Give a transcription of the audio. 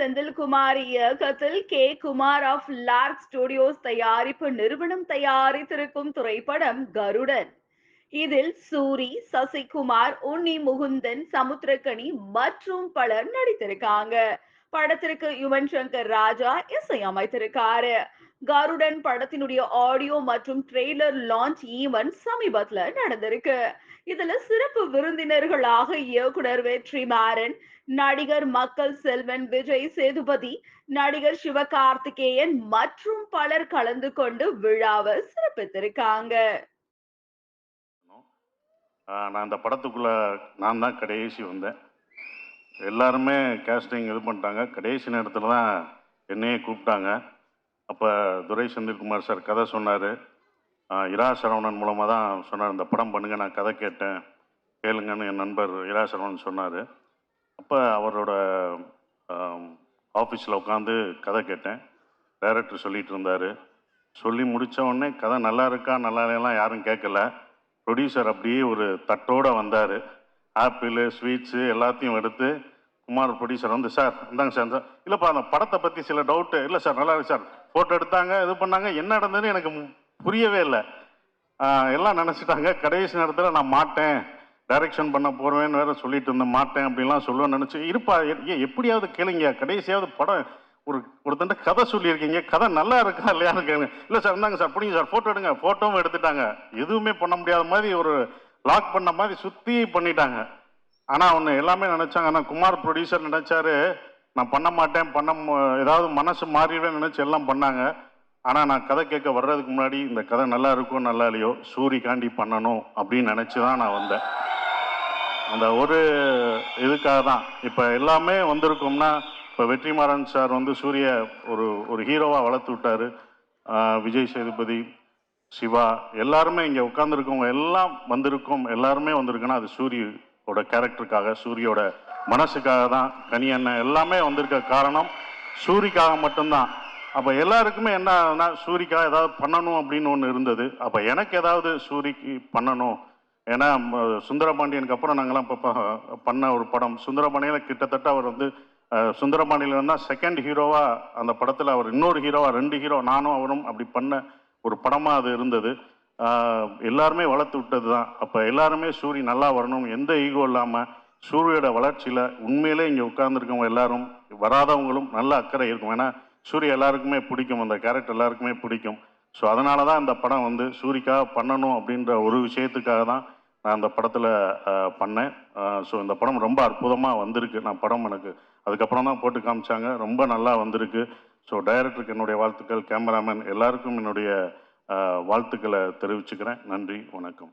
செந்தில்குமார் இயக்கத்தில் K. Kumar of Lark Studios தயாரிப்பு நிறுவனம் தயாரித்திருக்கும் திரைப்படம் கருடன். இதில் சூரி சசிகுமார் உன்னி முகுந்தன் சமுத்திரக்கணி மற்றும் பலர் நடித்திருக்காங்க. படத்திற்கு யுவன் சங்கர் ராஜா இசையமைத்திருக்காரு கருடன் படத்தினுடைய ஆடியோ மற்றும் ட்ரெய்லர் லான்ச் ஈவென்ட் சமீபத்துல நடந்திருக்கு. இதுல சிறப்பு விருந்தினர்களாக இயக்குனர் வெற்றி மாறன் நடிகர் மக்கள் செல்வன் விஜய் சேதுபதி நடிகர் சிவகார்த்திகேயன் மற்றும் பலர் கலந்து கொண்டு விழாவை சிறப்பித்திருக்காங்க. நான் இந்த படத்துக்குள்ளே நான் தான் கடைசி வந்தேன். எல்லாருமே கேஸ்டிங் இது பண்ணிட்டாங்க. கடைசி நேரத்தில் தான் என்னையே கூப்பிட்டாங்க. அப்போ துரை செந்தில்குமார் சார் கதை சொன்னார். இரா சரவணன் மூலமாக தான் சொன்னார் இந்த படம் பண்ணுங்க நான் கதை கேட்டேன். கேளுங்கன்னு என் நண்பர் இரா சரவணன் சொன்னார். அப்போ அவரோட ஆஃபீஸில் உட்காந்து கதை கேட்டேன். டைரக்டர் சொல்லிகிட்டு இருந்தார். சொல்லி முடித்தவொடனே உடனே கதை நல்லா இருக்கா? நல்லா இல்லைலாம் யாரும் கேட்கல ப்ரொடியூசர் அப்படியே ஒரு தட்டோடு வந்தார். ஆப்பிள் ஸ்வீட்ஸு எல்லாத்தையும் எடுத்து குமார் ப்ரொடியூசர் வந்து சார் இந்தாங்க சார் இந்த இல்லைப்பா அந்த படத்தை பற்றி சில டவுட்டு இல்லை சார் நல்லா இருக்கு சார். ஃபோட்டோ எடுத்தாங்க இது பண்ணாங்க. என்ன நடந்ததுன்னு எனக்கு புரியவே இல்லை. எல்லாம் நினச்சிட்டாங்க. கடைசி நேரத்தில் நான் மாட்டேன். டைரக்ஷன் பண்ண போகிறேன்னு வேற சொல்லிட்டு இருந்தேன். மாட்டேன் அப்படின்லாம் சொல்லுவேன்னு நினச்சி இருப்பா ஏன் எப்படியாவது கேளுங்க. கடைசியாவது படம் ஒரு ஒருத்தண்ட கதை சொல்லியிருக்கீங்க. கதை நல்லா இருக்கா இல்லையான்னு கேளுங்க. இல்லை சார் இந்தாங்க சார் பிடிங்க சார் ஃபோட்டோ எடுங்க. ஃபோட்டோவும் எடுத்துட்டாங்க. எதுவுமே பண்ண முடியாத மாதிரி ஒரு லாக் பண்ண மாதிரி சுற்றி பண்ணிட்டாங்க. ஆனால் ஒன்று எல்லாமே நினச்சாங்க. ஆனால் குமார் ப்ரொடியூசர் நினச்சாரு நான் பண்ண மாட்டேன் பண்ண மு- ஏதாவது மனசு மாறிடுவேன் நினச்சி எல்லாம் பண்ணாங்க. ஆனால் நான் கதை கேட்க வர்றதுக்கு முன்னாடி இந்த கதை நல்லா இருக்கோ நல்லா இல்லையோ சூரிக்காண்டி பண்ணணும் அப்படின்னு நினச்சி தான் நான் வந்தேன். அந்த ஒரு இதுக்காக தான். இப்போ எல்லாமே வந்திருக்கோம்னா இப்போ வெற்றிமாறன் சார் வந்து சூரிய ஒரு ஒரு ஹீரோவாக வளர்த்து விட்டார். விஜய் சேதுபதி சிவா எல்லாருமே இங்கே உட்காந்துருக்கவங்க எல்லாம் வந்திருக்கோம் எல்லாருமே வந்திருக்குன்னா அது சூரியோட கேரக்டருக்காக சூரியோட மனசுக்காக தான் கனி அண்ணன் எல்லாமே வந்திருக்க காரணம் சூரிக்காக மட்டும்தான். அப்போ எல்லாருக்குமே என்ன ஆகுதுன்னா சூரிக்காக ஏதாவது பண்ணணும் அப்படின்னு ஒன்று இருந்தது. அப்போ எனக்கு ஏதாவது சூரிக்கு பண்ணணும் ஏன்னா சுந்தரபாண்டியனுக்கு அப்புறம் நாங்களாம் இப்போ பண்ண ஒரு படம். சுந்தரபாண்டியனில் கிட்டத்தட்ட அவர் வந்து சுந்தரபாண்டியில் இருந்தால் தான் செகண்ட் ஹீரோவாக அந்த படத்தில் அவர் இன்னொரு ஹீரோவாக ரெண்டு ஹீரோ நானும் அவரும் அப்படி பண்ண ஒரு படமாக அது இருந்தது. எல்லாருமே வளர்த்து விட்டது தான் அப்போ எல்லாருமே சூரி நல்லா வரணும் எந்த ஈகோ இல்லாமல் சூரியோட வளர்ச்சியில் உண்மையிலே இங்கே உட்கார்ந்துருக்கவங்க எல்லாரும் வராதவங்களும் நல்ல அக்கறை இருக்கும். ஏன்னா சூரிய எல்லாருக்குமே பிடிக்கும். அந்த கேரக்டர் எல்லாருக்குமே பிடிக்கும். ஸோ அதனால தான் இந்த படம் வந்து சூரிக்காக பண்ணணும் அப்படின்ற ஒரு விஷயத்துக்காக தான் நான் அந்த படத்தில் பண்ணேன். ஸோ இந்த படம் ரொம்ப அற்புதமாக வந்திருக்கு. நான் படம் எனக்கு அதுக்கப்புறம் தான் போட்டு காமிச்சாங்க. ரொம்ப நல்லா வந்திருக்கு. ஸோ டைரக்டருக்கு என்னுடைய வாழ்த்துக்கள் கேமராமேன் எல்லாருக்கும் என்னுடைய வாழ்த்துக்களை தெரிவிச்சுக்கிறேன். நன்றி வணக்கம்.